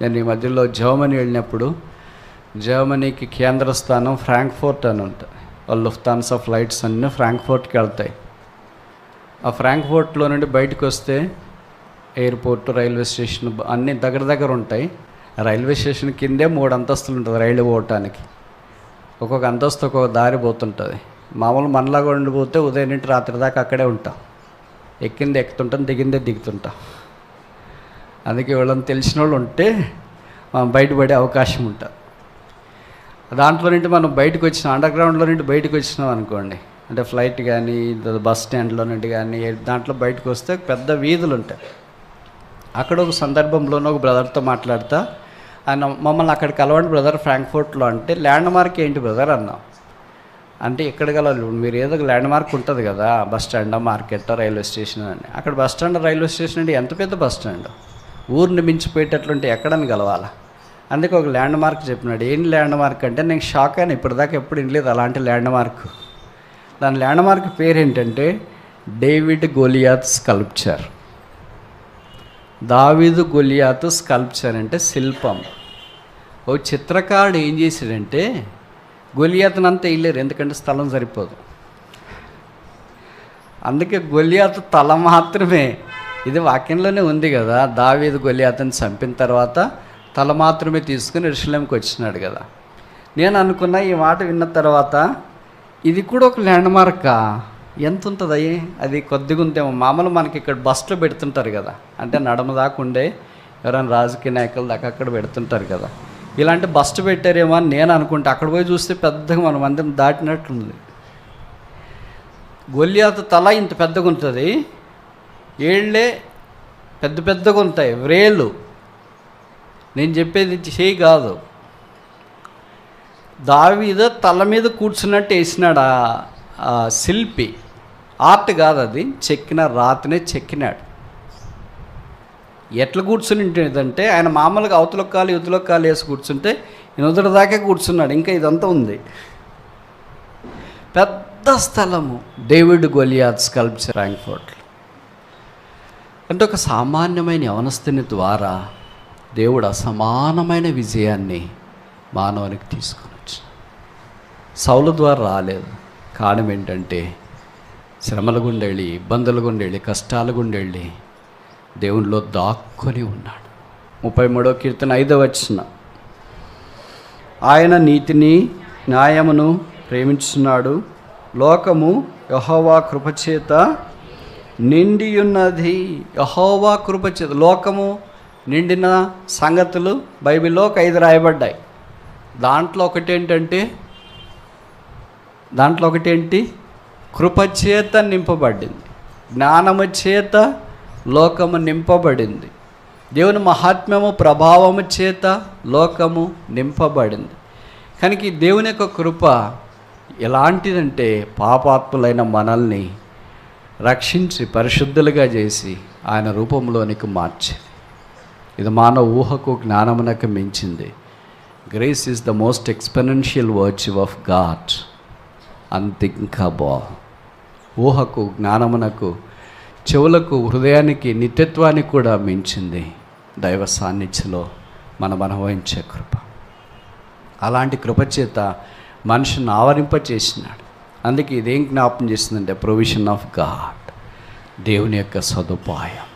నేను ఈ మధ్యలో జర్మనీ వెళ్ళినప్పుడు జర్మనీకి కేంద్ర స్థానం ఫ్రాంక్ఫోర్ట్ అని ఉంటుంది వాళ్ళు లుఫ్తాన్సా ఫ్లైట్స్ అన్నీ ఫ్రాంక్ఫోర్ట్కి వెళ్తాయి. ఆ ఫ్రాంక్ఫోర్ట్లో నుండి బయటకు వస్తే ఎయిర్పోర్ట్ రైల్వే స్టేషన్ అన్నీ దగ్గర దగ్గర ఉంటాయి. రైల్వే స్టేషన్ కిందే మూడు అంతస్తులు ఉంటుంది రైలు పోవటానికి. ఒక్కొక్క అంతస్తు ఒక్కొక్క దారి పోతుంటుంది. మామూలు మనలాగా ఉండిపోతే ఉదయం నుండి రాత్రి దాకా అక్కడే ఉంటాం. ఎక్కింది ఎక్కుతుంటాం దిగిందే దిగుతుంటాం. అందుకే వాళ్ళని తెలిసిన వాళ్ళు ఉంటే మనం బయటపడే అవకాశం ఉంటుంది దాంట్లో నుండి మనం బయటకు వచ్చిన అండర్గ్రౌండ్లో నుండి బయటకు వచ్చినాం అనుకోండి. అంటే ఫ్లైట్ కానీ బస్ స్టాండ్లో నుండి కానీ దాంట్లో బయటకు వస్తే పెద్ద వీధులు ఉంటాయి. అక్కడ ఒక సందర్భంలోనూ ఒక బ్రదర్తో మాట్లాడతా ఆయన మమ్మల్ని అక్కడ కలవండి బ్రదర్ ఫ్రాంక్ఫర్ట్లో అంటే ల్యాండ్ మార్క్ ఏంటి బ్రదర్ అన్నాం. అంటే ఎక్కడ కలవాలి మీరు ఏదో ఒక ల్యాండ్ మార్క్ ఉంటుంది కదా bus stand market railway station అని. అక్కడ బస్ స్టాండ్ రైల్వే స్టేషన్ అంటే ఎంత పెద్ద బస్ స్టాండ్ ఊరిని మించిపోయేటట్లుంటే ఎక్కడని కలవాలా అందుకే ఒక ల్యాండ్ మార్క్ చెప్పినాడు. ఏం ల్యాండ్ మార్క్ అంటే నేను షాక్ అయినా ఇప్పటిదాకా ఎప్పుడు వినలేదు అలాంటి ల్యాండ్ మార్క్ దాని ల్యాండ్ మార్క్ పేరు ఏంటంటే డేవిడ్ గోలియాత్ స్కల్ప్చర్. దావీదు గొలియాత్ స్కల్ప్చర్ అంటే శిల్పం. ఓ చిత్రకారుడు ఏం చేశాడంటే గొలియాతనంతా వేయలేరు ఎందుకంటే స్థలం సరిపోదు. అందుకే గొలియాత తల మాత్రమే ఇది వాక్యంలోనే ఉంది కదా. దావీదు గొలియాతని చంపిన తర్వాత తల మాత్రమే తీసుకుని ఋషులంకి వచ్చినాడు కదా. నేను అనుకున్న ఈ మాట విన్న తర్వాత ఇది కూడా ఒక ల్యాండ్ మార్కా ఎంత ఉంటుంది అది కొద్దిగా ఉంటేమో మామూలు మనకి ఇక్కడ బస్సులో పెడుతుంటారు కదా. అంటే నడమ దాకా ఉండే ఎవరైనా రాజకీయ నాయకులు దాకా అక్కడ పెడుతుంటారు కదా. ఇలాంటి బస్సు పెట్టారేమో అని నేను అనుకుంటే. అక్కడ పోయి చూస్తే పెద్దగా మన మందిరం దాటినట్లుంది. గొల్లియాత తల ఇంత పెద్దగా ఉంటుంది. ఏళ్ళే పెద్ద పెద్దగా ఉంటాయి. వ్రేళ్ళు నేను చెప్పేది చేయి కాదు. దావీద తల మీద కూర్చున్నట్టు వేసినాడు ఆ- శిల్పి. ఆర్ట్ కాదు అది. చెక్కిన రాతనే చెక్కినాడు. ఎట్లా కూర్చుని ఉంటుందంటే ఆయన మామూలుగా అవతల కాలు యువతల కాలు వేసి కూర్చుంటే ఈయన దాకా కూర్చున్నాడు. ఇంకా ఇదంతా ఉంది. పెద్ద స్థలము. డేవిడ్ గొలియాత్ స్కల్ప్చర్ ఫ్రాంక్ఫర్ట్లో అంటే ఒక సామాన్యమైన యవనస్తుని ద్వారా దేవుడు అసమానమైన విజయాన్ని మానవునికి తీసుకొనొచ్చు సౌల ద్వారా రాలేదు. కారణం ఏంటంటే శ్రమల గుండెళ్ళి ఇబ్బందుల గుండెళ్ళి కష్టాల గుండెళ్ళి దేవునిలో దాక్కొని ఉన్నాడు. ముప్పై మూడో కీర్తన ఐదవ వచ్చిన ఆయన నీతిని న్యాయమును ప్రేమించున్నాడు లోకము యహోవా కృపచేత నిండి ఉన్నది యహోవా కృపచేత లోకము నిండిన సంగతులు బైబిల్లో ఒక ఐదు రాయబడ్డాయి. దాంట్లో ఒకటి ఏంటంటే దాంట్లో ఒకటేంటి? కృపచేత నింపబడింది. జ్ఞానము చేత లోకము నింపబడింది. దేవుని మహాత్మ్యము ప్రభావము చేత లోకము నింపబడింది. కనుక దేవుని యొక్క కృప ఎలాంటిదంటే పాపాత్ములైన మనల్ని రక్షించి పరిశుద్ధులుగా చేసి ఆయన రూపంలోనికి మార్చింది ఇది మానవ ఊహకు జ్ఞానమునకు మించింది. Grace is the most exponential virtue of God బా ఊహకు జ్ఞానమునకు చెవులకు హృదయానికి నిత్యత్వానికి కూడా మించింది దైవ సాన్నిధ్యలో మనం అనుభవించే కృప. అలాంటి కృపచేత మనిషిని ఆవరింపచేసినాడు. అందుకే ఇదేం జ్ఞాపం చేస్తుందంటే ప్రొవిజన్ ఆఫ్ గాడ్ దేవుని యొక్క సదుపాయం.